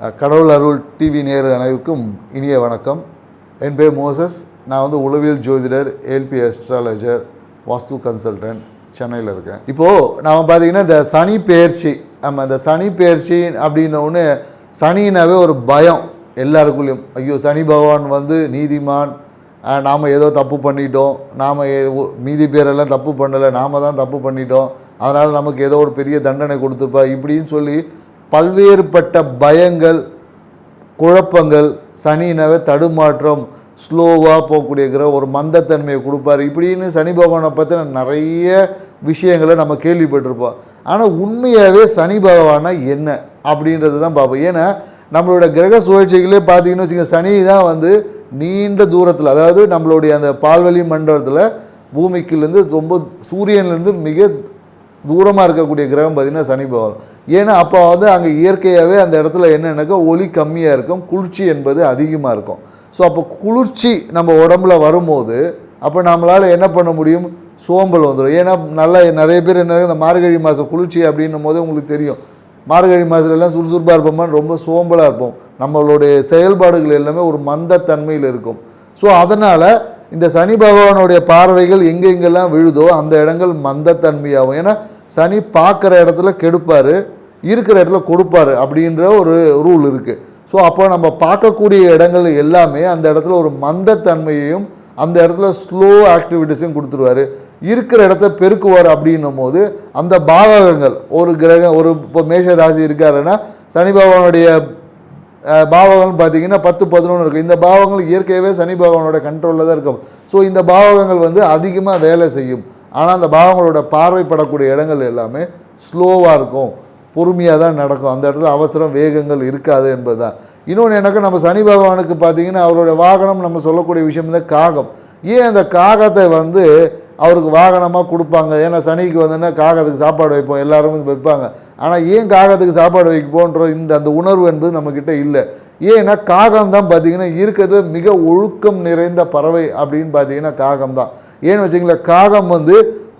கடவுள் அருள் டிவி நேரு அனைவருக்கும் இனிய வணக்கம். என் பேர் மோசஸ். நான் வந்து உளவியல் ஜோதிடர் ஏல்பி அஸ்ட்ராலஜர் வாஸ்து கன்சல்டன்ட் சென்னையில் இருக்கேன். இப்போது நாம் பார்த்தீங்கன்னா இந்த சனி பெயர்ச்சி நம்ம இந்த சனி பெயர்ச்சி அப்படின்ன ஒன்று சனினாவே ஒரு பயம் எல்லாருக்குள்ளேயும். ஐயோ சனி பகவான் வந்து நீதிமான். நாம் ஏதோ தப்பு பண்ணிட்டோம். நாம் மீதி பேரெல்லாம் தப்பு பண்ணலை. நாம் தான் தப்பு பண்ணிட்டோம். அதனால் நமக்கு ஏதோ ஒரு பெரிய தண்டனை கொடுத்துருப்பா இப்படின்னு சொல்லி பல்வேறுபட்ட பயங்கள் குழப்பங்கள் சனினவே தடுமாற்றம் ஸ்லோவாக போகக்கூடிய ஒரு மந்தத்தன்மையை கொடுப்பாரு. இப்படின்னு சனி பகவானை பற்றின நிறைய விஷயங்களை நம்ம கேள்விப்பட்டிருப்போம். ஆனால் உண்மையாகவே சனி பகவானா என்ன அப்படின்றது தான் பார்ப்போம். ஏன்னா நம்மளோட கிரக சுழற்சிகளே பார்த்தீங்கன்னு வச்சுங்க சனி தான் வந்து நீண்ட தூரத்தில் அதாவது நம்மளுடைய அந்த பால்வெளி மண்டலத்தில் பூமிக்குலேருந்து ரொம்ப சூரியன்லேருந்து மிக தூரமாக இருக்கக்கூடிய கிரகம் பார்த்திங்கன்னா சனி பகவான். ஏன்னா அப்போ வந்து அங்கே இயற்கையாகவே அந்த இடத்துல என்னென்னாக்கா ஒளி கம்மியாக இருக்கும் குளிர்ச்சி என்பது அதிகமாக இருக்கும். ஸோ அப்போ குளிர்ச்சி நம்ம உடம்புல வரும்போது அப்போ நம்மளால் என்ன பண்ண முடியும்? சோம்பல் வந்துடும் ஏன்னா நல்லா நிறைய பேர் என்ன இந்த மார்கழி மாதம் குளிர்ச்சி அப்படின்னும் போது உங்களுக்கு தெரியும். மார்கழி மாதத்துலலாம் சுறுசுறுப்பாக இருப்போமா? ரொம்ப சோம்பலாக இருப்போம். நம்மளுடைய செயல்பாடுகள் எல்லாமே ஒரு மந்தத்தன்மையில் இருக்கும். ஸோ அதனால் இந்த சனி பகவானுடைய பார்வைகள் எங்கெங்கெல்லாம் விழுதோ அந்த இடங்கள் மந்தத்தன்மையாகும். ஏன்னா சனி பார்க்குற இடத்துல கெடுப்பார் இருக்கிற இடத்துல கொடுப்பாரு அப்படின்ற ஒரு ரூல் இருக்குது ஸோ அப்போ நம்ம பார்க்கக்கூடிய இடங்கள் எல்லாமே அந்த இடத்துல ஒரு மந்தத்தன்மையையும் அந்த இடத்துல ஸ்லோ ஆக்டிவிட்டிஸையும் கொடுத்துருவாரு. இருக்கிற இடத்த பெருக்குவார் அப்படின்னும் போது அந்த பாவகங்கள் ஒரு கிரகம் ஒரு இப்போ மேஷ ராசி இருக்காருன்னா சனி பகவானுடைய பாவகங்கள் பார்த்தீங்கன்னா பத்து பதினொன்று இருக்கும். இந்த பாவங்கள் இயற்கையாகவே சனி பகவானோட கண்ட்ரோலில் தான் இருக்கும். ஸோ இந்த பாவகங்கள் வந்து அதிகமாக வேலை செய்யும். ஆனால் அந்த பாவங்களோட பார்வைப்படக்கூடிய இடங்கள் எல்லாமே ஸ்லோவாக இருக்கும். பொறுமையாக தான் நடக்கும். அந்த இடத்துல அவசரம் வேகங்கள் இருக்காது என்பது தான் இன்னொன்று எனக்கு நம்ம சனி பகவானுக்கு பார்த்தீங்கன்னா அவரோட வாகனம் நம்ம சொல்லக்கூடிய விஷயம் தான் காகம். ஏன் அந்த காகத்தை வந்து அவருக்கு வாகனமாக கொடுப்பாங்க. ஏன்னா சனிக்கு வந்தோன்னா காகத்துக்கு சாப்பாடு வைப்போம். எல்லாரும் வைப்பாங்க. ஆனால் ஏன் காகத்துக்கு சாப்பாடு வைப்போன்ற இந்த அந்த உணர்வு என்பது நம்மக்கிட்ட இல்லை. ஏன்னா காகம் தான் பார்த்தீங்கன்னா இருக்கிறது மிக ஒழுக்கம் நிறைந்த பறவை அப்படின்னு பார்த்தீங்கன்னா காகம் தான் ஏன்னு வச்சிங்களேன் காகம் வந்து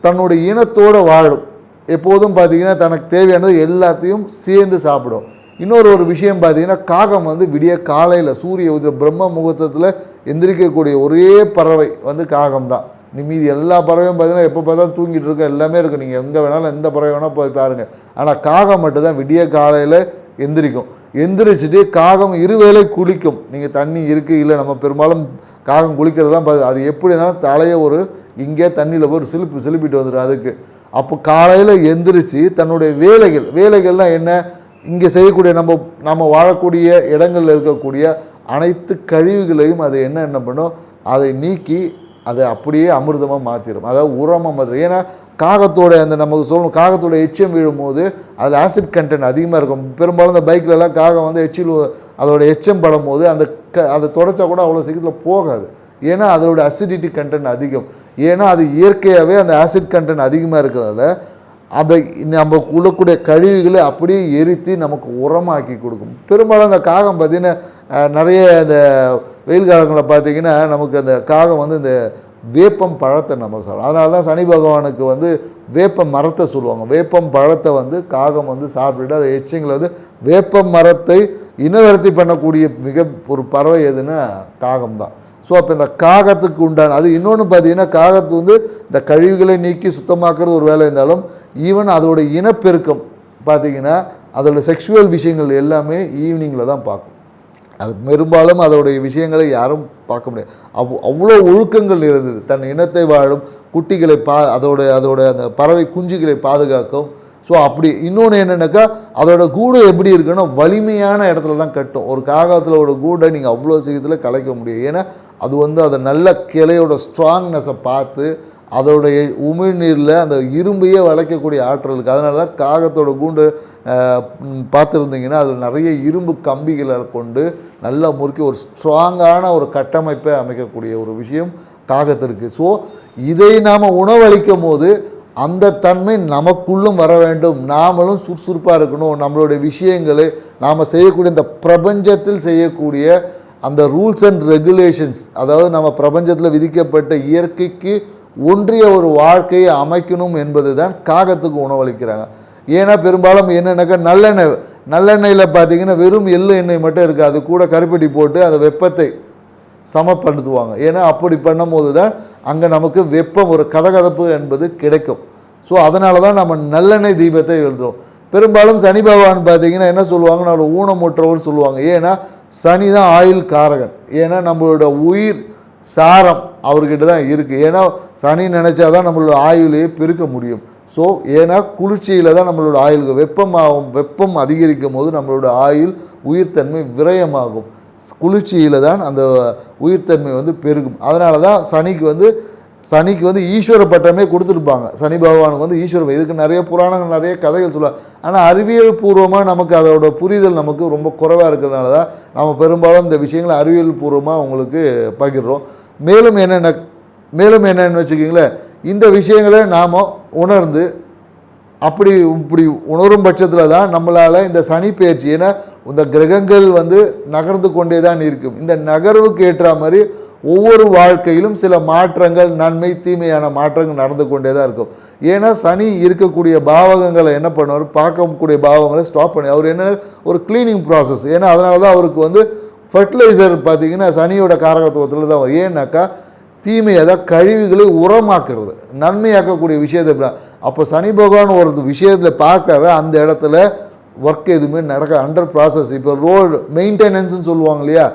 தன்னுடைய இனத்தோடு வாழும். எப்போதும் பார்த்தீங்கன்னா தனக்கு தேவையானது எல்லாத்தையும் சேர்ந்து சாப்பிடும். இன்னொரு ஒரு விஷயம் பார்த்தீங்கன்னா காகம் வந்து விடிய காலையில் சூரிய உதய பிரம்ம முகூர்த்தத்தில் எந்திரிக்கக்கூடிய ஒரே பறவை வந்து காகம் தான் மீதி எல்லா பறவையும் பார்த்தீங்கன்னா எப்போ பார்த்தாலும் தூங்கிட்டு இருக்க எல்லாமே இருக்குது நீங்கள் எங்கே வேணாலும் எந்த பறவை வேணால் போய் பாருங்கள் ஆனால் காகம் மட்டும்தான் விடிய காலையில் எந்திரிக்கும். எந்திரிச்சிட்டு காகம் இருவேளை குளிக்கும். நீங்கள் தண்ணி இருக்குது இல்லை நம்ம பெரும்பாலும் காகம் குளிக்கிறதெல்லாம் பார்த்து அது எப்படி இருந்தாலும் தலையை ஒரு இங்கே தண்ணியில் ஒரு சிலுப்பு சிலுப்பிட்டு வந்துடும் அதுக்கு. அப்போ காலையில் எந்திரிச்சு தன்னுடைய வேலைகள் வேலைகள்லாம் என்ன? இங்கே செய்யக்கூடிய நம்ம நம்ம வாழக்கூடிய இடங்களில் இருக்கக்கூடிய அனைத்து கழிவுகளையும் அது என்ன என்ன பண்ணும்? அதை நீக்கி அது அப்படியே அமிர்தமாக மாற்றிடும் அதாவது உரமாக மாற்றிடும் ஏன்னா காகத்தோட அந்த நமக்கு சொல்லணும் காகத்தோட எச்சம் விழும்போது அதில் ஆசிட் கண்டென்ட் அதிகமாக இருக்கும். பெரும்பாலும் இந்த பைக்லலாம் காகம் வந்து எச்சில் அதோட எச்சம் படும்போது அந்த க அதை தொடச்சா கூட அவ்வளோ சீக்கிரத்தில் போகாது. ஏன்னா அதோட அசிடிட்டி கண்டென்ட் அதிகம். ஏன்னா அது இயற்கையாகவே அந்த ஆசிட் கண்டென்ட் அதிகமாக இருக்கிறதால அதை நம்ம உள்ளக்கூடிய கழிவுகளை அப்படியே எரித்து நமக்கு உரமாக்கி கொடுக்கும். பெரும்பாலும் அந்த காகம் பார்த்திங்கன்னா நிறைய இந்த வெயில் காலங்களில் பார்த்தீங்கன்னா நமக்கு அந்த காகம் வந்து இந்த வேப்பம் பழத்தை நமக்கு சாப்பிடும் அதனால தான் சனி பகவானுக்கு வந்து வேப்பம் மரத்தை சொல்லுவாங்க. வேப்பம் பழத்தை வந்து காகம் வந்து சாப்பிட்டுட்டு அதை எச்சிங்களை வந்து வேப்பம் மரத்தை இனவரத்தி பண்ணக்கூடிய மிக ஒரு பறவை எதுன்னா காகம் தான். ஸோ அப்போ இந்த காகத்துக்கு உண்டான அது இன்னொன்று பார்த்தீங்கன்னா காகத்து வந்து இந்த கழிவுகளை நீக்கி சுத்தமாக்குறது ஒரு வேலை இருந்தாலும் ஈவன் அதோட இனப்பெருக்கம் பார்த்தீங்கன்னா அதோட செக்ஷுவல் விஷயங்கள் எல்லாமே ஈவினிங்கில் தான் பார்க்கும். அது பெரும்பாலும் அதோடைய விஷயங்களை யாரும் பார்க்க முடியாது. அவ் அவ்வளோ ஒழுக்கங்கள் இருந்தது. தன் இனத்தை வாழும் குட்டிகளை பா அதோட அதோட அந்த பறவை குஞ்சுகளை பாதுகாக்கும் ஸோ அப்படி இன்னொன்று என்னென்னாக்கா அதோட கூடு எப்படி இருக்குன்னா வலிமையான இடத்துல தான் கட்டும். ஒரு காகத்திலோட கூடை நீங்கள் அவ்வளோ சீக்கிரத்தில் கலைக்க முடியும். ஏன்னா அது வந்து அதை நல்ல கிளையோட ஸ்ட்ராங்னஸை பார்த்து அதோடைய உமிழ்நீரில் அந்த இரும்பையே வளைக்கக்கூடிய ஆற்றல் இருக்குது அதனால தான் காகத்தோட கூண்டு பார்த்துருந்தீங்கன்னா அதில் நிறைய இரும்பு கம்பிகளை கொண்டு நல்லா முறுக்கி ஒரு ஸ்ட்ராங்கான ஒரு கட்டமைப்பை அமைக்கக்கூடிய ஒரு விஷயம் காகத்திற்கு. ஸோ இதை நாம் உணவளிக்கும் போது அந்த தன்மை நமக்குள்ளும் வர வேண்டும். நாமளும் சுறுசுறுப்பாக இருக்கணும். நம்மளுடைய விஷயங்களை நாம் செய்யக்கூடிய இந்த பிரபஞ்சத்தில் செய்யக்கூடிய அந்த ரூல்ஸ் அண்ட் ரெகுலேஷன்ஸ் அதாவது நம்ம பிரபஞ்சத்தில் விதிக்கப்பட்ட இயற்கைக்கு ஒன்றிய ஒரு வாழ்க்கையை அமைக்கணும் என்பது தான் காகத்துக்கு உணவளிக்கிறாங்க. ஏன்னா பெரும்பாலும் என்னென்னாக்கா நல்லெண்ணெய் நல்லெண்ணெயில் பார்த்தீங்கன்னா வெறும் எள்ளு எண்ணெய் மட்டும் இருக்குது. அது கூட கருப்பட்டி போட்டு அந்த வெப்பத்தை சமப்படுத்துவாங்க. ஏன்னா அப்படி பண்ணும்போது தான் அங்கே நமக்கு வெப்பம் ஒரு கதகதப்பு என்பது கிடைக்கும். ஸோ அதனால தான் நம்ம நல்லெண்ணெய் தீபத்தை எழுதுறோம். பெரும்பாலும் சனி பகவான் பார்த்தீங்கன்னா என்ன சொல்லுவாங்க நம்மளோட ஊனமுற்றவர் சொல்லுவாங்க. ஏன்னா சனி தான் ஆயுள் காரகன். ஏன்னா நம்மளோட உயிர் சாரம் அவர்கிட்ட தான் இருக்குது ஏன்னா சனி நினச்சாதான் நம்மளோட ஆயுளையே பெருக்க முடியும். ஸோ ஏன்னா குளிர்ச்சியில் தான் நம்மளோட ஆயுள் வெப்பமாகும் வெப்பம் அதிகரிக்கும் போது நம்மளோட ஆயுள் உயிர்த்தன்மை விரயமாகும். குளிர்ச்சியில் தான் அந்த உயிர்த்தன்மை வந்து பெருகும். அதனால தான் சனிக்கு வந்து சனிக்கு வந்து ஈஸ்வர பட்டமே கொடுத்துருப்பாங்க. சனி பகவானுக்கு வந்து ஈஸ்வர இதுக்கு நிறைய புராணங்கள் நிறைய கதைகள் சொல்லுவாங்க. ஆனால் அறிவியல் பூர்வமாக நமக்கு அதோட புரிதல் நமக்கு ரொம்ப குறைவாக இருக்கிறதுனால தான் நம்ம பெரும்பாலும் இந்த விஷயங்களை அறிவியல் பூர்வமாக உங்களுக்கு பகிர்றோம். மேலும் என்னென்ன மேலும் என்னென்னு வச்சுக்கிங்களேன். இந்த விஷயங்களை நாம் உணர்ந்து அப்படி இப்படி உணரும் பட்சத்தில் தான் நம்மளால் இந்த சனி பயிற்சி ஏன்னா இந்த கிரகங்கள் வந்து நகர்ந்து கொண்டே தான் இருக்கும். இந்த நகர்வுக்கு ஏற்ற மாதிரி ஒவ்வொரு வாழ்க்கையிலும் சில மாற்றங்கள் நன்மை தீமையான மாற்றங்கள் நடந்து கொண்டே தான் இருக்கும். ஏன்னா சனி இருக்கக்கூடிய பாவகங்களை என்ன பண்ணுவார்? பார்க்கக்கூடிய பாவங்களை ஸ்டாப் பண்ணி அவர் என்ன ஒரு க்ளீனிங் ப்ராசஸ் ஏன்னா அதனால தான் அவருக்கு வந்து ஃபர்டிலைசர் பார்த்தீங்கன்னா சனியோட காரகத்துவத்தில் தான் வரும். ஏன்னாக்கா தீமையை அதாவது கழிவுகளை உரமாக்குறது. நன்மையாக்கக்கூடிய விஷயத்தை அப்போ சனி பகவான் ஒரு விஷயத்தில் பார்க்கற அந்த இடத்துல ஒர்க் எதுவுமே நடக்க அண்டர் ப்ராசஸ் இப்போ ரோடு மெயின்டெனன்ஸ்னு சொல்லுவாங்க இல்லையா?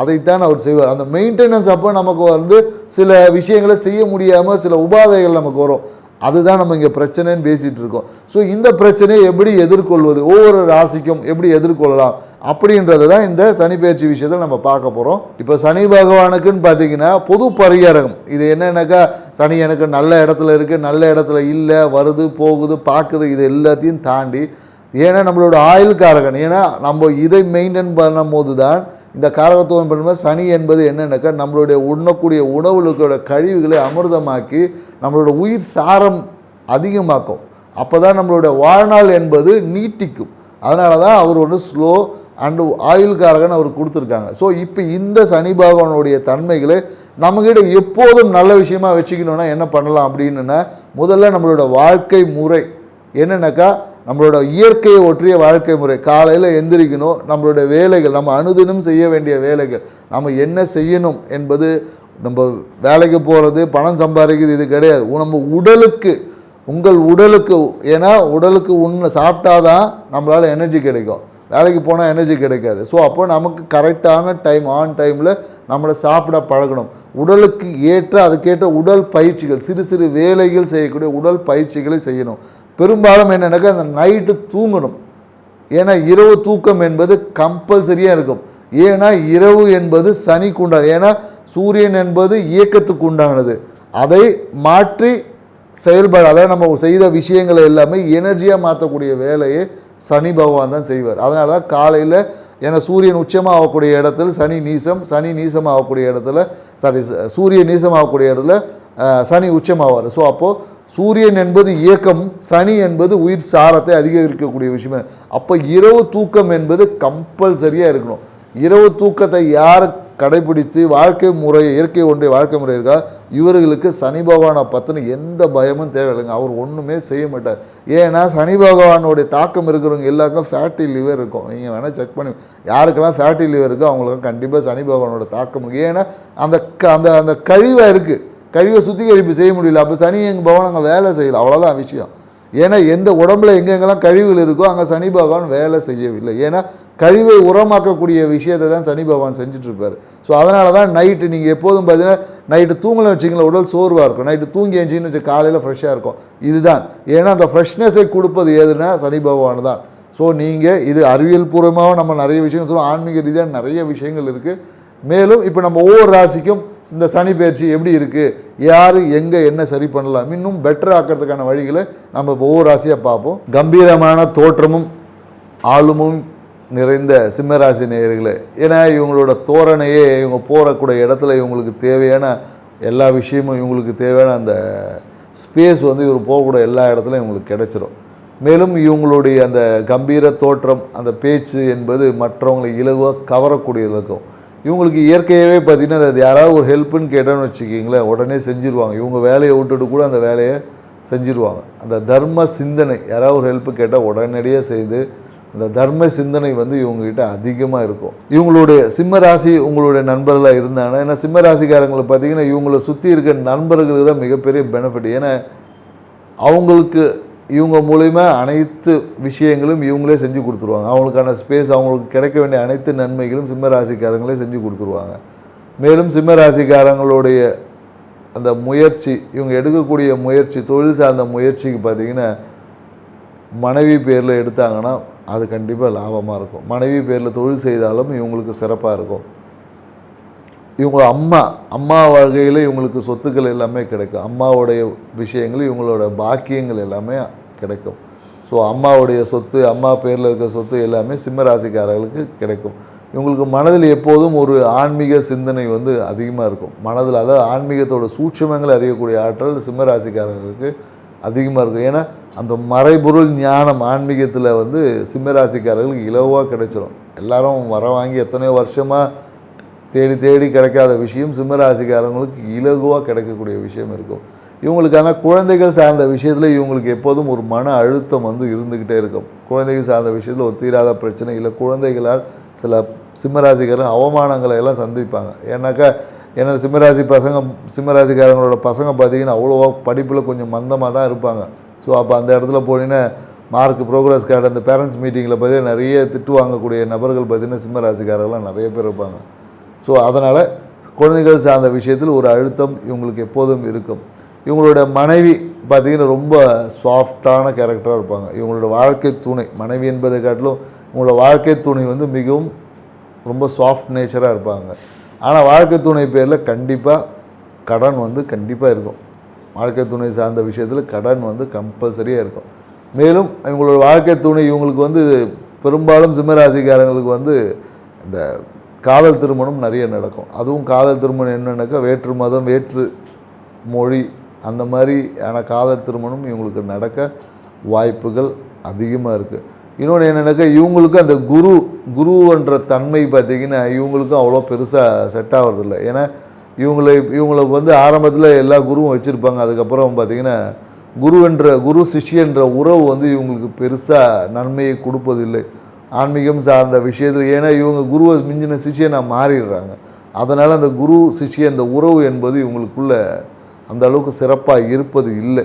அதைத்தான் அவர் செய்வார். அந்த மெயின்டெனன்ஸ் அப்போ நமக்கு வந்து சில விஷயங்களை செய்ய முடியாமல் சில உபாதைகள் நமக்கு வரும். அதுதான் நம்ம இங்கே பிரச்சனைன்னு பேசிகிட்டு இருக்கோம். ஸோ இந்த பிரச்சனையை எப்படி எதிர்கொள்வது? ஒவ்வொரு ராசிக்கும் எப்படி எதிர்கொள்ளலாம்? அப்படின்றது தான் இந்த சனி பயிற்சி விஷயத்தில் நம்ம பார்க்க போகிறோம் இப்போ சனி பகவானுக்குன்னு பார்த்தீங்கன்னா பொது பரிகாரகம். இது என்னென்னாக்கா சனி எனக்கு நல்ல இடத்துல இருக்குது நல்ல இடத்துல இல்லை வருது போகுது பார்க்குது இது எல்லாத்தையும் தாண்டி ஏன்னா நம்மளோட ஆயுள் காரகன் ஏன்னா நம்ம இதை மெயின்டைன் பண்ணும் போது தான் இந்த காரகத்துவம் பண்ணும்போது சனி என்பது என்னென்னாக்கா நம்மளுடைய உண்ணக்கூடிய உணவுகளோட கழிவுகளை அமிர்தமாக்கி நம்மளோட உயிர் சாரம் அதிகமாக்கும். அப்போ தான் நம்மளோட வாழ்நாள் என்பது நீட்டிக்கும். அதனால தான் அவர் ஒன்று ஸ்லோ அண்டு ஆயுள்காரகன் அவர் கொடுத்துருக்காங்க. ஸோ இப்போ இந்த சனி பகவானுடைய தன்மைகளை நம்மகிட்ட எப்போதும் நல்ல விஷயமா வச்சுக்கணுன்னா என்ன பண்ணலாம் அப்படின்னுன்னா முதல்ல நம்மளோட வாழ்க்கை முறை என்னென்னாக்கா நம்மளோட இயற்கையை ஒற்றிய வாழ்க்கை முறை. காலையில் எந்திரிக்கணும். நம்மளோட வேலைகள் நம்ம அனுதினம் செய்ய வேண்டிய வேலைகள். நம்ம என்ன செய்யணும் என்பது நம்ம வேலைக்கு போகிறது பணம் சம்பாதிக்கிறது இது கிடையாது. நம்ம உடலுக்கு உங்கள் உடலுக்கு ஏன்னா உடலுக்கு உண்ண சாப்பிட்டாதான் நம்மளால் எனர்ஜி கிடைக்கும். வேலைக்கு போனால் எனர்ஜி கிடைக்காது. ஸோ அப்போ நமக்கு கரெக்டான டைம் ஆன் டைமில் நம்மளை சாப்பிட பழகணும். உடலுக்கு ஏற்ற அதுக்கேற்ற உடல் பயிற்சிகள் சிறு சிறு வேலைகள் செய்யக்கூடிய உடல் பயிற்சிகளை செய்யணும். பெரும்பாலும் என்னென்னாக்கா அந்த நைட்டு தூங்கணும். ஏன்னா இரவு தூக்கம் என்பது கம்பல்சரியாக இருக்கும். ஏன்னா இரவு என்பது சனிக்கு உண்டானது. ஏன்னா சூரியன் என்பது இயக்கத்துக்கு உண்டானது. அதை மாற்றி செயல்பாடு அதாவது நம்ம செய்த விஷயங்களை எல்லாமே எனர்ஜியாக மாற்றக்கூடிய வேலையை சனி பகவான் தான் செய்வார். அதனால தான் காலையில் ஏன்னா சூரியன் உச்சமாக ஆகக்கூடிய இடத்துல சனி நீசம் சனி நீசம் ஆகக்கூடிய இடத்துல சாரி சூரியன் நீசம் ஆகக்கூடிய இடத்துல சனி உச்சமாவார். ஸோ அப்போது சூரியன் என்பது இயக்கம் சனி என்பது உயிர் சாரத்தை அதிகரிக்கக்கூடிய விஷயமே. அப்போ இரவு தூக்கம் என்பது கம்பல்சரியாக இருக்கணும். இரவு தூக்கத்தை யார் கடைபிடித்து வாழ்க்கை முறை இயற்கை ஒன்றிய வாழ்க்கை முறை இருக்கா? இவர்களுக்கு சனி பகவானை பற்றின எந்த பயமும் தேவையில்லைங்க அவர் ஒன்றுமே செய்ய மாட்டார். ஏன்னா சனி பகவானுடைய தாக்கம் இருக்கிறவங்க எல்லாருக்கும் ஃபேட்டி லிவர் இருக்கும். நீங்கள் வேணால் செக் பண்ணி யாருக்கெல்லாம் ஃபேட்டி லிவர் இருக்கோ அவங்களுக்கு கண்டிப்பாக சனி பகவானோட தாக்கம் இருக்கு. ஏன்னா அந்த க- அந்த அந்த கழிவாக இருக்குது கழிவை சுத்திகரிப்பு செய்ய முடியல. அப்போ சனி எங்கள் பகவான் அங்கே வேலை செய்யலை. அவ்வளோதான் விஷயம். ஏன்னா எந்த உடம்புல எங்கெங்கெல்லாம் கழிவுகள் இருக்கோ அங்கே சனி பகவான் வேலை செய்யவில்லை. ஏன்னா கழிவை உரமாக்கக்கூடிய விஷயத்தை தான் சனி பகவான் செஞ்சிட்ருப்பார். ஸோ அதனால தான் நைட்டு நீங்கள் எப்போதும் பார்த்தீங்கன்னா நைட்டு தூங்கலை வச்சிங்களா உடல் சோர்வாக இருக்கும். நைட்டு தூங்கி எழுச்சின்னு வச்சு காலையில் ஃப்ரெஷ்ஷாக இருக்கும். இதுதான். ஏன்னா அந்த ஃப்ரெஷ்னஸை கொடுப்பது எதுனா சனி பகவான் தான். ஸோ நீங்கள் இது அறிவியல் பூர்வமாக நம்ம நிறைய விஷயங்கள் சொல்லுவோம் ஆன்மீக ரீதியாக நிறைய விஷயங்கள் இருக்குது மேலும் இப்போ நம்ம ஒவ்வொரு ராசிக்கும் இந்த சனி பயிற்சி எப்படி இருக்குது யார் எங்கே என்ன சரி பண்ணலாம்? இன்னும் பெட்டர் ஆக்கிறதுக்கான வழிகளை நம்ம இப்போ ஒவ்வொரு ராசியாக பார்ப்போம். கம்பீரமான தோற்றமும் ஆளுமும் நிறைந்த சிம்மராசி நேயர்களே. ஏன்னா இவங்களோட தோரணையே இவங்க போகக்கூடிய இடத்துல இவங்களுக்கு தேவையான எல்லா விஷயமும் இவங்களுக்கு தேவையான அந்த ஸ்பேஸ் வந்து இவர் போகக்கூடிய எல்லா இடத்துலையும் இவங்களுக்கு கிடைச்சிரும். மேலும் இவங்களுடைய அந்த கம்பீர தோற்றம் அந்த பேச்சு என்பது மற்றவங்களை இலகுவாக கவரக்கூடியது இருக்கும். இவங்களுக்கு இயற்கையாகவே பார்த்தீங்கன்னா அது யாராவது ஒரு ஹெல்ப்புன்னு கேட்டோன்னு வச்சுக்கிங்களேன் உடனே செஞ்சுருவாங்க. இவங்க வேலையை விட்டுட்டு கூட அந்த வேலையை செஞ்சுருவாங்க. அந்த தர்ம சிந்தனை யாராவது ஒரு ஹெல்ப்பு கேட்டால் உடனடியாக செய்து அந்த தர்ம சிந்தனை வந்து இவங்ககிட்ட அதிகமாக இருக்கும். இவங்களுடைய சிம்ம ராசி உங்களுடைய நண்பர்களாக இருந்தாங்கன்னா ஏன்னா சிம்ம ராசிக்காரங்களை பார்த்தீங்கன்னா இவங்களை சுற்றி இருக்க நண்பர்களுக்கு தான் மிகப்பெரிய பெனிஃபிட் ஏன்னா அவங்களுக்கு இவங்க மூலிமா அனைத்து விஷயங்களும் இவங்களே செஞ்சு கொடுத்துருவாங்க. அவங்களுக்கான ஸ்பேஸ் அவங்களுக்கு கிடைக்க வேண்டிய அனைத்து நன்மைகளும் சிம்மராசிக்காரங்களே செஞ்சு கொடுத்துருவாங்க. மேலும் சிம்மராசிக்காரங்களுடைய அந்த முயற்சி இவங்க எடுக்கக்கூடிய முயற்சி தொழில் சார்ந்த முயற்சிக்கு பார்த்தீங்கன்னா மனைவி பேரில் எடுத்தாங்கன்னா அது கண்டிப்பாக லாபமாக இருக்கும். மனைவி பேரில் தொழில் செய்தாலும் இவங்களுக்கு சிறப்பாக இருக்கும். இவங்க அம்மா அம்மா வகையில் இவங்களுக்கு சொத்துக்கள் எல்லாமே கிடைக்கும். அம்மாவுடைய விஷயங்கள் இவங்களோட பாக்கியங்கள் எல்லாமே கிடைக்கும். ஸோ அம்மாவுடைய சொத்து அம்மா பேரில் இருக்க சொத்து எல்லாமே சிம்மராசிக்காரர்களுக்கு கிடைக்கும். இவங்களுக்கு மனதில் எப்போதும் ஒரு ஆன்மீக சிந்தனை வந்து அதிகமாக இருக்கும். மனதில் அதாவது ஆன்மீகத்தோட சூட்சுமங்களை அறியக்கூடிய ஆற்றல் சிம்மராசிக்காரர்களுக்கு அதிகமாக இருக்கும். ஏன்னா அந்த மறைபொருள் ஞானம் ஆன்மீகத்தில் வந்து சிம்ம ராசிக்காரர்களுக்கு இலவாக கிடைச்சிரும். எல்லாரும் வர வாங்கி எத்தனையோ வருஷமாக தேடி தேடி கிடைக்காத விஷயம் சிம்மராசிக்காரங்களுக்கு இலகுவாக கிடைக்கக்கூடிய விஷயம் இருக்கும். இவங்களுக்கான குழந்தைகள் சார்ந்த விஷயத்தில் இவங்களுக்கு எப்போதும் ஒரு மன அழுத்தம் வந்து இருந்துக்கிட்டே இருக்கும். குழந்தைகள் சார்ந்த விஷயத்தில் ஒரு தீராத பிரச்சனை இல்லை குழந்தைகளால் சில சிம்மராசிக்காரன் அவமானங்களை எல்லாம் சந்திப்பாங்க. ஏன்னாக்கா ஏன்னா சிம்மராசி பசங்க சிம்மராசிக்காரங்களோட பசங்க பார்த்தீங்கன்னா அவ்வளோவா படிப்பில் கொஞ்சம் மந்தமாக தான் இருப்பாங்க. ஸோ அப்போ அந்த இடத்துல போனீங்கன்னா மார்க் ப்ரோக்ரஸ் கார்டு அந்த பேரண்ட்ஸ் மீட்டிங்கில் பார்த்தீங்கன்னா நிறைய திட்டு வாங்கக்கூடிய நபர்கள் பார்த்தீங்கன்னா சிம்மராசிக்காரர்கள்லாம் நிறைய பேர் இருப்பாங்க. ஸோ அதனால் குழந்தைகள் சார்ந்த விஷயத்தில் ஒரு அழுத்தம் இவங்களுக்கு எப்போதும் இருக்கும். இவங்களோட மனைவி பார்த்திங்கன்னா ரொம்ப சாஃப்டான கேரக்டராக இருப்பாங்க. இவங்களோட வாழ்க்கை துணை மனைவி என்பதை காட்டிலும் இவங்களோட வாழ்க்கை துணை வந்து மிகவும் ரொம்ப சாஃப்ட் நேச்சராக இருப்பாங்க. ஆனால் வாழ்க்கை துணை பேரில் கண்டிப்பாக கடன் வந்து கண்டிப்பாக இருக்கும். வாழ்க்கை துணை சார்ந்த விஷயத்தில் கடன் வந்து கம்பல்சரியாக இருக்கும். மேலும் இவங்களோட வாழ்க்கை துணை இவங்களுக்கு வந்து பெரும்பாலும் சிம்மராசிக்காரங்களுக்கு வந்து இந்த காதல் திருமணம் நிறைய நடக்கும். அதுவும் காதல் திருமணம் என்னென்னாக்கா வேற்று மதம் வேற்று மொழி அந்த மாதிரியான காதல் திருமணம் இவங்களுக்கு நடக்க வாய்ப்புகள் அதிகமாக இருக்குது இன்னொன்று என்னென்னாக்கா இவங்களுக்கு அந்த குரு குருன்ற தன்மை பார்த்திங்கன்னா இவங்களுக்கும் அவ்வளோ பெருசாக செட் ஆகிறதில்ல ஏன்னா இவங்களை இவங்களை வந்து ஆரம்பத்தில் எல்லா குருவும் வச்சுருப்பாங்க. அதுக்கப்புறம் பார்த்திங்கன்னா குருன்ற குரு சிஷ்யன்ற உறவு வந்து இவங்களுக்கு பெருசாக நன்மையை கொடுப்பதில்லை. ஆன்மீகம் சார்ந்த விஷயத்தில் ஏன்னா இவங்க குருவை மிஞ்சின சிஷியனாக மாறிடுறாங்க. அதனால் அந்த குரு சிஷிய அந்த உறவு என்பது இவங்களுக்குள்ள அந்த அளவுக்கு சிறப்பாக இருப்பது இல்லை.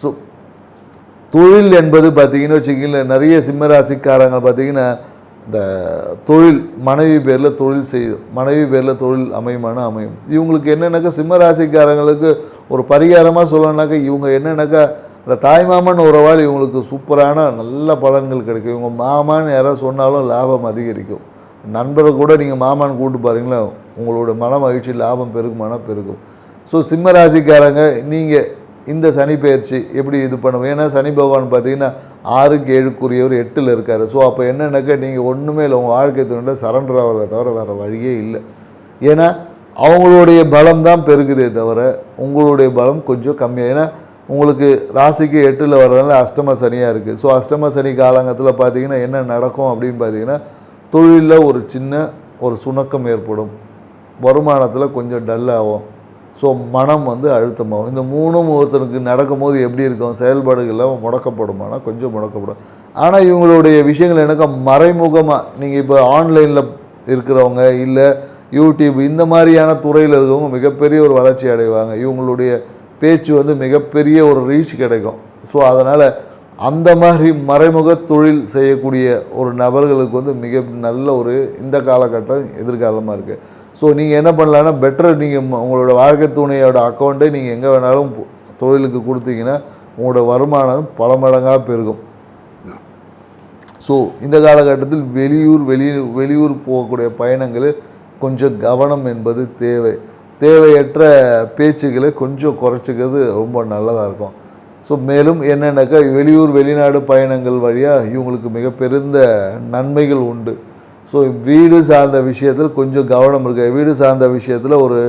ஸோ தொழில் என்பது பார்த்திங்கன்னு வச்சுக்கிங்களேன் நிறைய சிம்மராசிக்காரங்க பார்த்திங்கன்னா இந்த தொழில் மனைவி பேரில் தொழில் செய்யும் மனைவி பேரில் தொழில் அமையுமான அமையும். இவங்களுக்கு என்னென்னாக்கா சிம்மராசிக்காரங்களுக்கு ஒரு பரிகாரமாக சொல்லணுன்னாக்கா இவங்க என்னென்னாக்கா இந்த தாய்மாமன் உறவால் இவங்களுக்கு சூப்பரான நல்ல பலன்கள் கிடைக்கும். இவங்க மாமான்னு யாராவது சொன்னாலும் லாபம் அதிகரிக்கும். நண்பரை கூட நீங்கள் மாமான்னு கூப்பிட்டு பாருங்களேன் உங்களோட மன மகிழ்ச்சி லாபம் பெருகுமானா பெருகும். ஸோ சிம்ம ராசிக்காரங்க நீங்கள் இந்த சனி பயிற்சி எப்படி இது பண்ணுவோம் ஏன்னா சனி பகவான் பார்த்தீங்கன்னா ஆறுக்கு ஏழுக்குரியவர் எட்டில் இருக்கார். ஸோ அப்போ என்னென்னாக்கா நீங்கள் ஒன்றுமே இல்லை உங்கள் வாழ்க்கை துணை சரண்டர் ஆகிறத தவிர வேறு வழியே இல்லை. ஏன்னா அவங்களுடைய பலம் தான் பெருகுதே தவிர உங்களுடைய பலம் கொஞ்சம் கம்மியாக ஏன்னா உங்களுக்கு ராசிக்கு எட்டில் வர்றதுனால அஷ்டம சனியாக இருக்குது ஸோ அஷ்டம சனி காலங்கத்தில் பார்த்தீங்கன்னா என்ன நடக்கும் அப்படின்னு பார்த்தீங்கன்னா தொழிலில் ஒரு சின்ன ஒரு சுணக்கம் ஏற்படும். வருமானத்தில் கொஞ்சம் டல் ஆகும். ஸோ மனம் வந்து அழுத்தமாகும். இந்த மூணும் ஒருத்தனுக்கு நடக்கும்போது எப்படி இருக்கும்? செயல்பாடுகளில் முடக்கப்படுமானா கொஞ்சம் முடக்கப்படும். ஆனால் இவங்களுடைய விஷயங்கள் எனக்கு மறைமுகமாக நீங்கள் இப்போ ஆன்லைனில் இருக்கிறவங்க இல்லை யூடியூப் இந்த மாதிரியான துறையில் இருக்கிறவங்க மிகப்பெரிய ஒரு வளர்ச்சி அடைவாங்க. இவங்களுடைய பேச்சு வந்து மிகப்பெரிய ஒரு ரீச் கிடைக்கும். ஸோ அதனால் அந்த மாதிரி மறைமுக தொழில் செய்யக்கூடிய ஒரு நபர்களுக்கு வந்து மிக நல்ல ஒரு இந்த காலகட்டம் எதிர்காலமாக இருக்குது ஸோ நீங்கள் என்ன பண்ணலான்னா பெட்டர் நீங்கள் உங்களோட வாழ்க்கை துணையோட அக்கௌண்ட்டை நீங்கள் எங்கே வேணாலும் தொழிலுக்கு கொடுத்தீங்கன்னா உங்களோட வருமானம் பல மடங்காக பெருகும். ஸோ இந்த காலகட்டத்தில் வெளியூர் வெளியூர் வெளியூர் போகக்கூடிய பயணங்களில் கொஞ்சம் கவனம் என்பது தேவை. தேவையற்ற பேச்சுக்களை கொஞ்சம் குறைச்சிக்கிறது ரொம்ப நல்லதாக இருக்கும். ஸோ மேலும் என்னென்னாக்கா வெளியூர் வெளிநாடு பயணங்கள் வழியாக இவங்களுக்கு மிக பெருந்த நன்மைகள் உண்டு. ஸோ வீடு சார்ந்த விஷயத்தில் கொஞ்சம் கவனம் இருக்குது வீடு சார்ந்த விஷயத்தில் ஒரு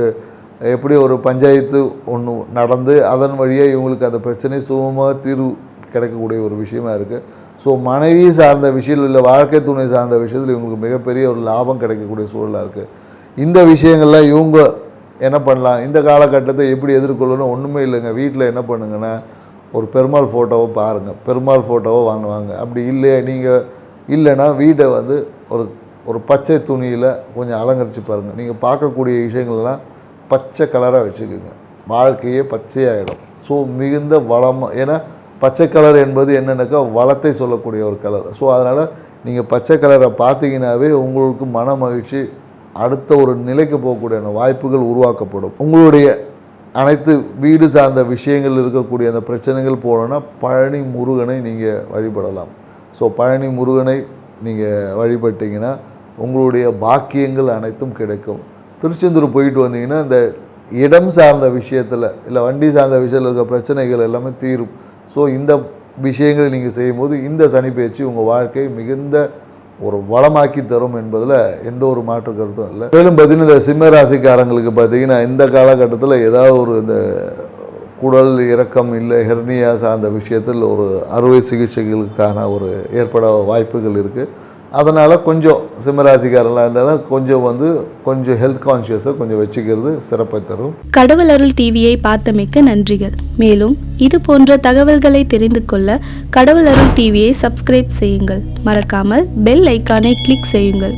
எப்படி ஒரு பஞ்சாயத்து ஒன்று நடந்து அதன் வழியாக இவங்களுக்கு அந்த பிரச்சனை சுகமாக தீர்வு கிடைக்கக்கூடிய ஒரு விஷயமா இருக்குது ஸோ மனைவி சார்ந்த விஷயம் இல்லை வாழ்க்கை துணை சார்ந்த விஷயத்தில் இவங்களுக்கு மிகப்பெரிய ஒரு லாபம் கிடைக்கக்கூடிய சூழலாக இருக்குது இந்த விஷயங்கள்லாம் இவங்க என்ன பண்ணலாம்? இந்த காலகட்டத்தை எப்படி எதிர்கொள்ளணும்? ஒன்றுமே இல்லைங்க. வீட்டில் என்ன பண்ணுங்கன்னா ஒரு பெருமாள் ஃபோட்டோவை பாருங்கள் பெருமாள் ஃபோட்டோவை வாங்குவாங்க. அப்படி இல்லையே? நீங்கள் இல்லைன்னா வீடை வந்து ஒரு ஒரு பச்சை துணியில் கொஞ்சம் அலங்கரித்து பாருங்கள் நீங்கள் பார்க்கக்கூடிய விஷயங்கள்லாம் பச்சை கலராக வச்சுக்கோங்க. வாழ்க்கையே பச்சையாகிடும் ஸோ மிகுந்த வளமாக ஏன்னா பச்சை கலர் என்பது என்னென்னாக்கா? வளத்தை சொல்லக்கூடிய ஒரு கலர் ஸோ அதனால் நீங்கள் பச்சை கலரை பார்த்தீங்கன்னாவே உங்களுக்கு மன மகிழ்ச்சி அடுத்த ஒரு நிலைக்கு போகக்கூடிய வாய்ப்புகள் உருவாக்கப்படும். உங்களுடைய அனைத்து வீடு சார்ந்த விஷயங்கள் இருக்கக்கூடிய அந்த பிரச்சனைகள் போகணுன்னா பழனி முருகனை நீங்கள் வழிபடலாம். ஸோ பழனி முருகனை நீங்கள் வழிபட்டீங்கன்னா உங்களுடைய பாக்கியங்கள் அனைத்தும் கிடைக்கும். திருச்செந்தூர் போயிட்டு வந்தீங்கன்னா இந்த இடம் சார்ந்த விஷயத்தில் இல்லை வண்டி சார்ந்த விஷயத்தில் இருக்க பிரச்சனைகள் எல்லாமே தீரும். ஸோ இந்த விஷயங்களை நீங்கள் செய்யும்போது இந்த சனி பயிற்சி உங்கள் வாழ்க்கை மிகுந்த ஒரு வளமாக்கி தரும் என்பதில் எந்த ஒரு மாற்று கருத்தும் இல்லை. மேலும் பார்த்தீங்கன்னா இந்த சிம்ம ராசிக்காரங்களுக்கு பார்த்தீங்கன்னா இந்த காலகட்டத்தில் ஏதாவது ஒரு இந்த குடல் இறக்கம் இல்லை ஹெர்னியா சார்ந்த விஷயத்தில் ஒரு அறுவை சிகிச்சைகளுக்கான ஒரு ஏற்பட வாய்ப்புகள் இருக்குது அதனால் கொஞ்சம் சிம்மராசிக்காரெல்லாம் இருந்தாலும் கொஞ்சம் வந்து கொஞ்சம் ஹெல்த் கான்ஷியஸாக கொஞ்சம் வச்சுக்கிறது சிறப்பை தரும். கடவுள் அருள் டிவியை பார்த்தமைக்க நன்றிகள். மேலும் இது போன்ற தகவல்களை தெரிந்து கொள்ள கடவுள் அருள் டிவியை சப்ஸ்கிரைப் செய்யுங்கள். மறக்காமல் பெல் ஐக்கானை கிளிக் செய்யுங்கள்.